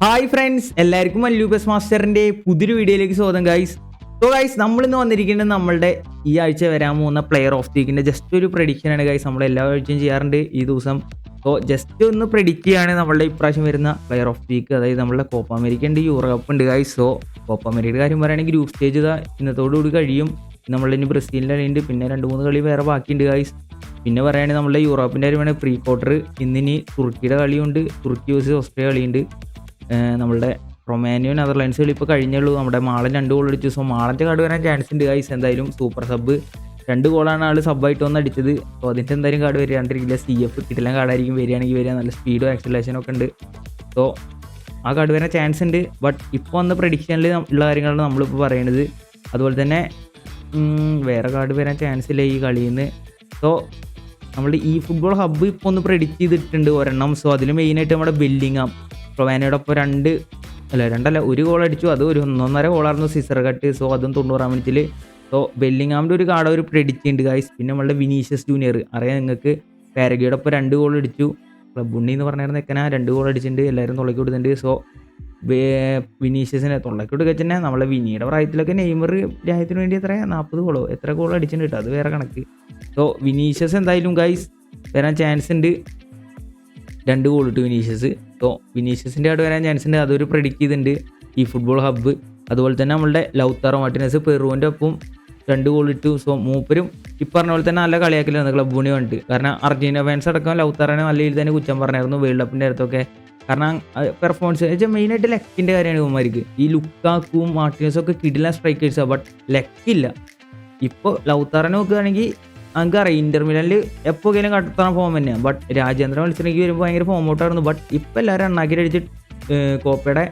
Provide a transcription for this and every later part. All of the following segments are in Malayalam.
ഹായ് ഫ്രണ്ട്സ് എല്ലാവർക്കും മല്ലൂബസ് മാസ്റ്ററിന്റെ പുതിയൊരു വീഡിയോയിലേക്ക് സ്വാഗതം ഗൈസ് സോ ഗൈസ് നമ്മളിന്ന് വന്നിരിക്കുന്നത് നമ്മളുടെ ഈ ആഴ്ച വരാൻ പോകുന്ന പ്ലെയർ ഓഫ് വീക്കിന്റെ ജസ്റ്റ് ഒരു പ്രഡിക്ഷൻ ആണ് ഗൈസ് നമ്മൾ എല്ലാ ആഴ്ചയും ചെയ്യാറുണ്ട് ഈ ദിവസം. സോ ജസ്റ്റ് ഒന്ന് പ്രെഡിക്റ്റ് ചെയ്യാണ് നമ്മളുടെ ഇപ്രാവശ്യം വരുന്ന പ്ലെയർ ഓഫ് വീക്ക് അതായത് നമ്മളുടെ കോപ്പ അമേരിക്ക ഉണ്ട് യൂറോ കപ്പ് ഉണ്ട് ഗൈസ് സോ കോപ്പ അമേരിക്കയുടെ കാര്യം പറയുകയാണെങ്കിൽ ഗ്രൂപ്പ് സ്റ്റേജ് ഇതാ. ഇന്നത്തോടുകൂടി കഴിയും. നമ്മളിനി ബ്രസീലിന്റെ കളിയുണ്ട് പിന്നെ രണ്ട് മൂന്ന് കളി വേറെ ബാക്കിയുണ്ട് ഗൈസ് പിന്നെ പറയുകയാണെങ്കിൽ നമ്മളുടെ യൂറോപ്പിന്റെ കാര്യമാണ് പ്രീ ക്വാർട്ടർ ഇന്നിനി തുർക്കിയുടെ കളിയുണ്ട് തുർക്കി വേഴ്സസ് ഓസ്ട്രേലിയ കളിയുണ്ട്. നമ്മളുടെ റൊമാനിയോ നെതർലാൻഡ്സ് കളി ഇപ്പോൾ കഴിഞ്ഞുള്ളൂ. നമ്മുടെ മാളൻ രണ്ട് ഗോൾ അടിച്ചു. സോ മാളന്റെ കാർഡ് വരാൻ ചാൻസ് ഉണ്ട് ഗൈസ് എന്തായാലും സൂപ്പർ സബ് രണ്ട് ഗോളാണ് ആൾ സബ്ബായിട്ട് വന്ന് അടിച്ചത്. സോ അതിന്റെ എന്തായാലും കാർഡ് വരികയാണ്ടിരിക്കില്ല സി എഫ് കിട്ടില്ല കാർഡായിരിക്കും വരികയാണെങ്കിൽ വരിക. നല്ല സ്പീഡും ആക്സലേഷനും ഒക്കെ ഉണ്ട്. സോ ആ കാർഡ് വരാൻ ചാൻസ് ഉണ്ട്. ബട്ട് ഇപ്പോൾ വന്ന പ്രഡിക്ഷനിൽ ഉള്ള കാര്യങ്ങളാണ് നമ്മളിപ്പോൾ പറയുന്നത് അതുപോലെ തന്നെ വേറെ കാർഡ് വരാൻ ചാൻസ് ഇല്ല ഈ കളിയിൽ നിന്ന് സോ നമ്മുടെ ഈ ഫുട്ബോൾ ഹബ്ബ് ഇപ്പോൾ ഒന്ന് പ്രെഡിക്റ്റ് ചെയ്തിട്ടുണ്ട് ഒരെണ്ണം. സോ അതിൽ മെയിനായിട്ട് നമ്മുടെ ബെല്ലിങ്ങാം പ്രൊവാനോടൊപ്പം രണ്ട് അല്ല രണ്ടല്ല ഒരു ഗോൾ അടിച്ചു. അത് ഒരു ഒന്നൊന്നര ഗോളായിരുന്നു സിസർ കട്ട് സോ അതും തൊണ്ണൂറാം മിനിറ്റിൽ സോ ബെല്ലിങ്ങാമിന്റെ ഒരു കാർഡ് ഒരു പ്രെഡിക്റ്റ് ഉണ്ട് ഗായ്സ് പിന്നെ നമ്മളുടെ വിനീഷ്യസ് ജൂനിയർ അറിയാം നിങ്ങൾക്ക്? പാരഗിയോടൊപ്പം രണ്ട് ഗോൾ അടിച്ചു. ക്ലബ് ഉണ്ണി എന്ന് പറഞ്ഞിരുന്ന നിൽക്കാൻ രണ്ട് ഗോൾ അടിച്ചിട്ടുണ്ട്. എല്ലാവരും തുളക്കി കൊടുത്തിട്ടുണ്ട്. സോ വിനീഷ്യസിനെ തുളക്കി കൊടുക്കുക തന്നെ നമ്മളെ വിനിയുടെ പ്രായത്തിലൊക്കെ നെയ്മർ രാജ്യത്തിന് വേണ്ടി എത്ര? നാൽപ്പത് ഗോളോ എത്ര ഗോൾ അടിച്ചിട്ടുണ്ട് അത് വേറെ കണക്ക്. സോ വിനീഷ്യസ് എന്തായാലും ഗൈസ് വരാൻ ചാൻസ് ഉണ്ട്. രണ്ട് ഗോൾ ഇട്ട് വിനീഷ്യസ്. ഇപ്പോൾ വിനീഷ്യസിന്റെ അവിടെ വരാൻ ചാൻസ് ഉണ്ട്. അതൊരു പ്രെഡിക്റ്റ് ചെയ്തിട്ടുണ്ട്. ഈ ഫുട്ബോൾ ഹബ്ബ് അതുപോലെ തന്നെ നമ്മളുടെ ലൗത്താറോ മാർട്ടിനസ് പെറുവിന്റെ ഒപ്പം രണ്ട് ഗോൾ ഇട്ടു. സോ മൂപ്പരും ഈ പറഞ്ഞ പോലെ തന്നെ നല്ല കളിയാക്കില്ലായിരുന്നു ക്ലബ് യൂണി വേണ്ടിട്ട് കാരണം അർജന്റീന ഫാൻസ് അടക്കം ലൗത്താറിനെ നല്ല രീതിയിൽ തന്നെ കുറ്റം പറഞ്ഞായിരുന്നു വേൾഡ് കപ്പിന്റെ അടുത്തൊക്കെ കാരണം പെർഫോമൻസ് വെച്ചാൽ മെയിനായിട്ട് ലെക്കിന്റെ കാര്യമാണ് ഇവന്മാർക്ക്. ഈ ലുക്കാക്കും മാർട്ടിനസും ഒക്കെ കിടില സ്ട്രൈക്കേഴ്സാണ് ബട്ട് ലെക്കില്ല. ഇപ്പോൾ ലൗത്താറിനെ നോക്കുകയാണെങ്കിൽ നമുക്കറിയാം ഇന്റർ മിലനിൽ എപ്പോഴെങ്കിലും കടത്തണ ഫോം തന്നെയാണ് ബട്ട് രാജ്യാന്തര മത്സരങ്ങൾക്ക് വരുമ്പോൾ ഭയങ്കര ഫോം ഔട്ടായിരുന്നു ബട്ട് ഇപ്പം എല്ലാവരും എണ്ണാക്കി അടിച്ച് കോപ്പയുടെ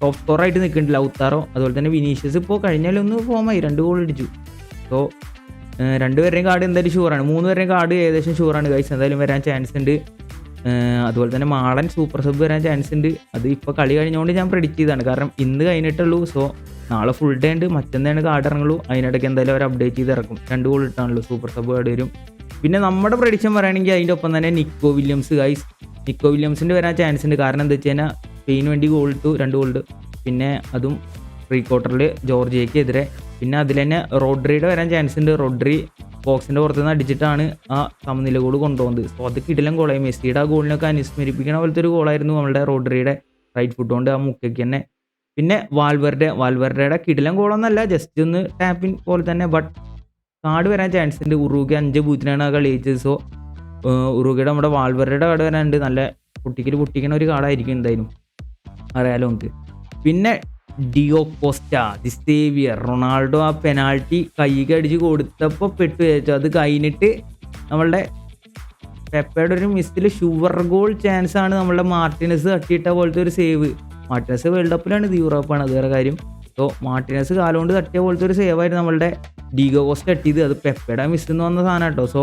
ടോപ്പ് സ്കോറായിട്ട് നിൽക്കുന്നുണ്ട് ലൗത്താറോ. അതുപോലെ തന്നെ വിനീഷ്യസ് ഇപ്പോൾ കഴിഞ്ഞാലൊന്ന് ഫോമായി രണ്ട് ഗോൾ അടിച്ചു. സോ രണ്ടുപേരുടെയും കാർഡ് എന്തായാലും ഷുവറാണ് മൂന്ന് പേരുടെയും കാർഡ് ഏകദേശം ഷുവറാണ് കൈസ് എന്തായാലും വരാൻ ചാൻസ് ഉണ്ട്. അതുപോലെ തന്നെ മാളൻ സൂപ്പർ സബ് വരാൻ ചാൻസ് ഉണ്ട്. അത് ഇപ്പോൾ കളി കഴിഞ്ഞുകൊണ്ട് ഞാൻ പ്രെഡിക്റ്റ് ചെയ്താണ് കാരണം ഇന്ന് കഴിഞ്ഞിട്ടുള്ളൂ സോ നാളെ ഫുൾ ഡേ ഉണ്ട്. മറ്റന്നാണ് കാർഡ് ഇറങ്ങുള്ളൂ. അതിനിടയ്ക്ക് എന്തായാലും അവർ അപ്ഡേറ്റ് ചെയ്ത് ഇറക്കും. രണ്ട് ഗോൾ ഇട്ടാണല്ലോ സൂപ്പർ സബ് കാർഡ് വരും. പിന്നെ നമ്മുടെ പ്രഡിക്ഷൻ പറയുകയാണെങ്കിൽ അതിന്റെ ഒപ്പം തന്നെ നിക്കോ വില്യംസ് ഗൈസ് നിക്കോ വില്യംസിന്റെ വരാൻ ചാൻസ് ഉണ്ട്. കാരണം എന്താ വെച്ച് കഴിഞ്ഞാൽ സ്പെയിന് വേണ്ടി ഗോൾ ഇട്ടു രണ്ട് ഗോൾ ഇട്ടു. പിന്നെ അതും പ്രീ ക്വാർട്ടറിൽ ജോർജിയയ്ക്ക് എതിരെ. പിന്നെ അതിൽ തന്നെ റോഡ്രിയുടെ വരാൻ ചാൻസ് ഉണ്ട്. റോഡ്രി ബോക്സിന്റെ പുറത്ത് നിന്ന് അടിച്ചിട്ടാണ് ആ സമനില ഗോൾ കൊണ്ടുപോകുന്നത്. സോ അത് കിടിലം ഗോളായി മെസ്സിയുടെ ആ ഗോളിനൊക്കെ അനുസ്മരിപ്പിക്കണ പോലത്തെ ഒരു ഗോളായിരുന്നു നമ്മളുടെ റോഡ്രിയുടെ റൈറ്റ് ഫുട്ട് കൊണ്ട് ആ മുക്കയ്ക്ക് തന്നെ. പിന്നെ വാൽവറുടെ വാൽവറുടെ കിടിലം ഗോളൊന്നല്ല ജസ്റ്റ് ഒന്ന് ടാപ്പിൻ പോലെ തന്നെ ബട്ട് കാർഡ് വരാൻ ചാൻസ് ഉണ്ട്. ഉറുഗ അഞ്ച് പൂത്തിനാണ് ആ കളി ജയിച്ചത്. സോ ഉറുഗയുടെ നമ്മുടെ വാൽവറുടെ കാർഡ് വരാനുണ്ട്. നല്ല പൊട്ടിക്കൽ പൊട്ടിക്കണ ഒരു കാർഡായിരിക്കും എന്തായാലും അറിയാലോ നമുക്ക്. പിന്നെ Diogo Costa the saviour. Ronaldo ആ പെനാൾട്ടി കൈക്ക് അടിച്ച് കൊടുത്തപ്പോൾ പെട്ടു വിചാരിച്ചു. അത് കഴിഞ്ഞിട്ട് നമ്മളുടെ പെപ്പയുടെ ഒരു മിസ്സിൽ ഷുവർ ഗോൾ ചാൻസ് ആണ് നമ്മളുടെ മാർട്ടിനസ് തട്ടിയിട്ട പോലത്തെ ഒരു സേവ് മാർട്ടിനസ് വേൾഡ് കപ്പിലാണ് ഇത് യൂറോപ്പാണ് അത് വേറെ കാര്യം. സോ മാർട്ടിനസ് കാലുകൊണ്ട് തട്ടിയ പോലത്തെ ഒരു സേവ് ആയിരുന്നു നമ്മളുടെ ഡീഗോ കോസ്റ്റ് തട്ടിയത് അത് പെപ്പയുടെ മിസ് എന്ന് വന്ന സാധനം കേട്ടോ. സോ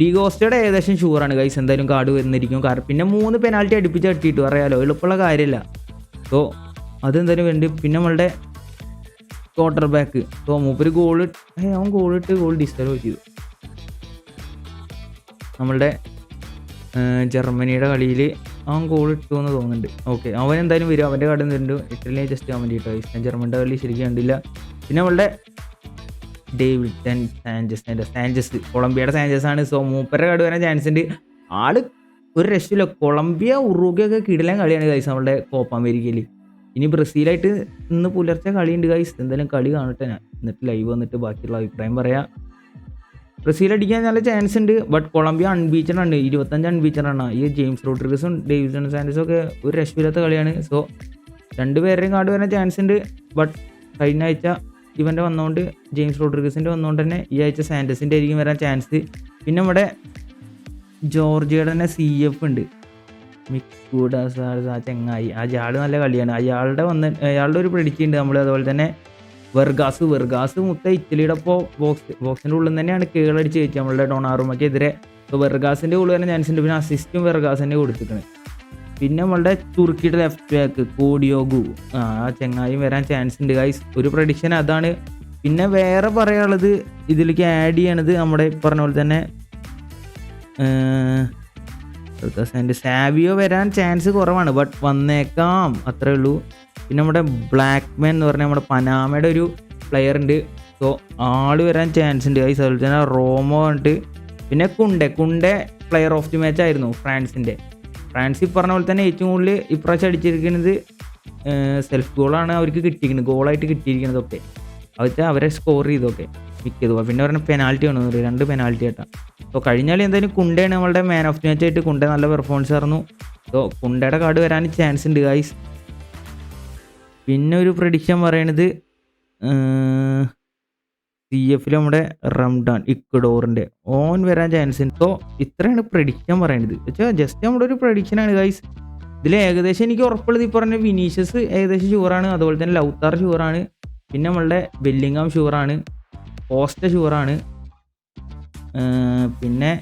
ഡിഗോസ്റ്റയുടെ ഏകദേശം ഷുവറാണ് ഗൈസ് എന്തായാലും കാർഡ് വരുന്നിരിക്കും കാരണം പിന്നെ മൂന്ന് പെനാൽറ്റി അടുപ്പിച്ച് തട്ടിയിട്ടു. അറിയാലോ എളുപ്പമുള്ള കാര്യമില്ല. സോ അതെന്തായാലും വേണ്ടി. പിന്നെ നമ്മളുടെ ക്വാർട്ടർ ബാക്ക് സോ മൂപ്പര് ഗോൾ അവൻ ഗോൾ ഇട്ട് ഗോൾ ഡിസ്റ്റർബ് ചെയ്തു. നമ്മളുടെ ജർമ്മനിയുടെ കളിയിൽ അവൻ ഗോൾ ഇട്ടു എന്ന് തോന്നുന്നുണ്ട്. ഓക്കെ അവൻ എന്തായാലും വരും. അവന്റെ കടയിൽ നിന്നുണ്ട് ഇറ്റലിയെ ജസ്റ്റ് ചെയ്യാൻ വേണ്ടിയിട്ടോ ഗൈസ് ജർമ്മന്റെ കളി ശരിക്കും കണ്ടില്ല. പിന്നെ നമ്മളുടെ ഡേവിഡ് സാഞ്ചസ് എന്റെ സാഞ്ചസ് കൊളംബിയയുടെ സാഞ്ചസ് ആണ്. സോ മൂപ്പരുടെ കാർഡ് വരാൻ ചാൻസ് ഉണ്ട്. ആൾ ഒരു രക്ഷയില്ല. കൊളംബിയ ഉറുഗൊക്കെ കിടലാൻ കളിയാണ് ഗൈസ് നമ്മളുടെ കോപ്പ അമേരിക്കയിൽ ഇനി ബ്രസീലായിട്ട് ഇന്ന് പുലർച്ചെ കളിയുണ്ട് ഗൈസ് എന്തായാലും കളി കാണട്ടെ ഞാൻ. എന്നിട്ട് ലൈവ് വന്നിട്ട് ബാക്കിയുള്ള അഭിപ്രായം പറയാം. ബ്രസീൽ അടിക്കാൻ നല്ല ചാൻസ് ഉണ്ട്. ബട്ട് കൊളംബിയ അൺബീച്ചറാണ് ഇരുപത്തഞ്ച് അൺബീച്ചറാണ് ഈ ജെയിംസ് റോഡ്രിഗസും ഡേവിസൺ സാൻഡസും ഒക്കെ ഒരു രക്ഷയില്ലാത്ത കളിയാണ്. സോ രണ്ടുപേരുടെയും കാട് വരാൻ ചാൻസ് ഉണ്ട്. ബട്ട് കഴിഞ്ഞ ആഴ്ച ഇവന്റെ വന്നുകൊണ്ട് ജെയിംസ് റോഡ്രിഗസിന്റെ വന്നുകൊണ്ട് തന്നെ ഈ ആഴ്ച സാൻഡസിന്റെ ആയിരിക്കും വരാൻ ചാൻസ് പിന്നെ നമ്മുടെ ജോർജിയുടെ തന്നെ സി എഫ് ഉണ്ട്. മിക്കൂഡ ആ ചെങ്ങായി. ആ നല്ല കളിയാണ്. അയാളുടെ വന്ന് അയാളുടെ ഒരു പ്രെഡിക്റ്റ് ഉണ്ട് നമ്മൾ അതുപോലെ തന്നെ വെർഗാസ് വെർഗാസ് മുത്ത ഇറ്റലിയുടെ ഇപ്പോൾ ബോക്സ് ബോക്സിന്റെ ഉള്ളിൽ തന്നെയാണ് കീഴടിച്ച് ജയിച്ചത് നമ്മളുടെ ഡൊണാറുമയ്ക്കെതിരെ അപ്പോൾ വെർഗാസിന്റെ ഉള്ളിൽ തന്നെ ചാൻസ് ഉണ്ട് പിന്നെ അസിസ്റ്റും വെർഗാസിന്റെ കൊടുത്തിട്ടുണ്ട് പിന്നെ നമ്മളുടെ തുർക്കിയുടെ ലെഫ്റ്റ് ബാക്ക് കോഡിയോഗു. ആ ചെങ്ങായും വരാൻ ചാൻസ് ഉണ്ട് ഗൈസ് ഒരു പ്രഡിക്ഷൻ അതാണ്. പിന്നെ വേറെ പറയാനുള്ളത് ഇതിലേക്ക് ആഡ് ചെയ്യണത് നമ്മുടെ പറഞ്ഞ പോലെ തന്നെ സാവിയോ വരാൻ ചാൻസ് കുറവാണ് ബട്ട് വന്നേക്കാം. അത്രേ ഉള്ളൂ. പിന്നെ നമ്മുടെ ബ്ലാക്ക് മാൻ എന്ന് പറഞ്ഞാൽ നമ്മുടെ പനാമയുടെ ഒരു പ്ലെയർ ഉണ്ട്. സോ ആൾ വരാൻ ചാൻസ് ഉണ്ട്. ഈ തന്നെ റോമോ ഉണ്ട് പിന്നെ Kounde Kounde player of the match ആയിരുന്നു ഫ്രാൻസിന്റെ. ഫ്രാൻസ് ഈ പറഞ്ഞ പോലെ തന്നെ ഏറ്റവും കൂടുതൽ ഇപ്രാവശ്യം അടിച്ചിരിക്കുന്നത് സെൽഫ് ഗോളാണ് അവർക്ക് കിട്ടിയിരിക്കുന്നത്. ഗോളായിട്ട് കിട്ടിയിരിക്കുന്നതൊക്കെ അതൊക്കെ അവരെ സ്കോർ ചെയ്തൊക്കെ മിക്കതും. പിന്നെ പറഞ്ഞാൽ പെനാൽറ്റി ആണ് രണ്ട് പെനാൽറ്റി ആയിട്ടാണ്. സോ കഴിഞ്ഞാൽ എന്തായാലും കുണ്ടയാണ് നമ്മളുടെ മാൻ ഓഫ് ദി മാച്ച് ആയിട്ട് കുണ്ട നല്ല പെർഫോമൻസ് ആയിരുന്നു. സോ കുണ്ടയുടെ കാർഡ് വരാൻ ചാൻസ് ഉണ്ട് ഗൈസ് പിന്നെ ഒരു പ്രഡിക്ഷൻ പറയണത് സി എഫിൽ നമ്മുടെ റംഡാൻ ഇക്വഡോറിന്റെ ഓൻ വരാൻ ചാൻസ് ഉണ്ട്. സോ ഇത്രയാണ് പ്രഡിക്ഷൻ പറയണത്. വെച്ചാൽ ജസ്റ്റ് നമ്മുടെ ഒരു പ്രഡിക്ഷനാണ് ഗൈസ് ഇതിൽ ഏകദേശം എനിക്ക് ഉറപ്പുള്ളത് ഈ പറഞ്ഞ വിനീഷ്യസ് ഏകദേശം ഷുവറാണ് അതുപോലെ തന്നെ ലൗത്താർ ഷുവറാണ് പിന്നെ നമ്മളുടെ ബെല്ലിങ്ങാം ഷുവറാണ് പോസ്റ്റ ഷുവറാണ് പിന്നെ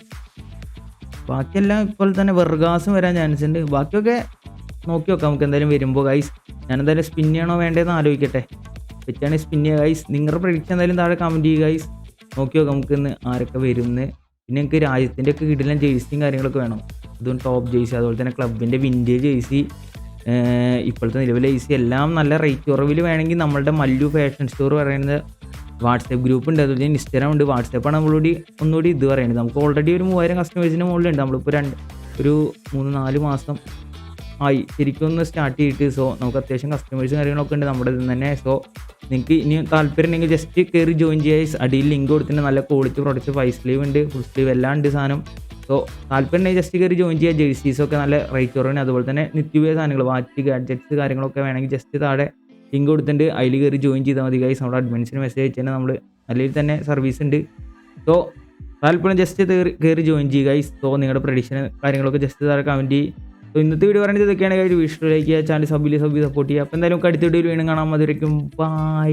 ബാക്കിയെല്ലാം ഇപ്പോൾ തന്നെ വെർഗാസും വരാൻ ചാൻസ് ഉണ്ട്. ബാക്കിയൊക്കെ നോക്കി നോക്കാം നമുക്ക് എന്തായാലും വരുമ്പോൾ ഗൈസ് ഞാൻ എന്തായാലും സ്പിൻ ചെയ്യണോ വേണ്ടതെന്ന് ആലോചിക്കട്ടെ. തെറ്റാണ് സ്പിൻ ചെയ്യുക. ഗൈസ് നിങ്ങളുടെ പ്രഡിക്ഷൻ എന്തായാലും താഴെ കമന്റ് ചെയ്യുക ഗൈസ് നോക്കി നോക്കാം നമുക്ക് ഇന്ന് ആരൊക്കെ വരുമെന്ന് പിന്നെ നമുക്ക് രാജ്യത്തിന്റെ ഒക്കെ കിടിലൻ ജേഴ്സിയും കാര്യങ്ങളൊക്കെ വേണം. അതും ടോപ്പ് ജേഴ്സി അതുപോലെ തന്നെ ക്ലബിന്റെ വിന്റേജ് ജേഴ്സി ഇപ്പോഴത്തെ നിലവിലെ ജേഴ്സി എല്ലാം നല്ല റേറ്റ് കുറവിൽ വേണമെങ്കിൽ നമ്മളുടെ മല്ലു ഫാഷൻ സ്റ്റോർ പറയുന്നത് വാട്സപ്പ് ഗ്രൂപ്പ് ഉണ്ട്. അതുപോലെ തന്നെ ഇൻസ്റ്റാഗ്രാം ഉണ്ട് വാട്സപ്പാണ് നമ്മളോട് ഒന്നുകൂടി ഇത് പറയുന്നത്. നമുക്ക് ഓൾറെഡി ഒരു മൂവായിരം കസ്റ്റമേഴ്സിന് മുകളിലുണ്ട്. നമ്മളിപ്പോൾ രണ്ട് ഒരു മൂന്ന് നാല് മാസം ആയി. ശരിക്കും ഒന്ന് സ്റ്റാർട്ട് ചെയ്തിട്ട് സോ നമുക്ക് അത്യാവശ്യം കസ്റ്റമേഴ്സും കാര്യങ്ങളൊക്കെ ഉണ്ട് നമ്മുടെ ഇതിൽ തന്നെ. സോ നിങ്ങൾക്ക് ഇനി താല്പര്യം ഉണ്ടെങ്കിൽ ജസ്റ്റ് കയറി ജോയിൻ ചെയ്യുക അടിയിൽ ലിങ്ക് കൊടുത്തിട്ട് നല്ല ക്വാളിറ്റി പ്രൊഡക്റ്റ് ഫൈവ് സ്ലീവ് ഉണ്ട് ഫുൾ സ്ലീവ് എല്ലാം ഉണ്ട് സാധനം. സോ താല്പര്യം ഉണ്ടെങ്കിൽ ജസ്റ്റ് കയറി ജോയിൻ ചെയ്യുക ജേഴ്സീസ് ഒക്കെ നല്ല റേറ്റ് കുറവാണ് അതുപോലെ തന്നെ നിത്യവ്യ സാധനങ്ങൾ വാച്ച് ഗാഡ്ജറ്റ്സ് കാര്യങ്ങളൊക്കെ വേണമെങ്കിൽ ജസ്റ്റ് താഴെ ലിങ്ക് കൊടുത്തിട്ടുണ്ട്. അതിൽ കയറി ജോയിൻ ചെയ്താൽ മതി ഗൈസ് നമ്മുടെ അഡ്മിൻസിന് മെസ്സേജ് അയച്ചാൽ നമ്മൾ അല്ലെങ്കിൽ തന്നെ സർവീസ് ഉണ്ട്. സോ താല്പര്യം ജസ്റ്റ് കയറി ജോയിൻ ചെയ്യുക ഗൈസ് സോ നിങ്ങളുടെ പ്രഡീഷൻ കാര്യങ്ങളൊക്കെ ജസ്റ്റ് താഴെ കമന്റ് സോ ഇന്നത്തെ വീഡിയോ പറയുന്നത് ഇതൊക്കെയാണ്. വീഡിയോ ലൈക്ക് ചെയ്യുക ചാനൽ സബ്ബിലി സബ് സപ്പോർട്ട് ചെയ്യുക. അപ്പോൾ എന്തായാലും അടുത്ത വീഡിയോയിൽ വീണ്ടും കാണാൻ മതി ബൈ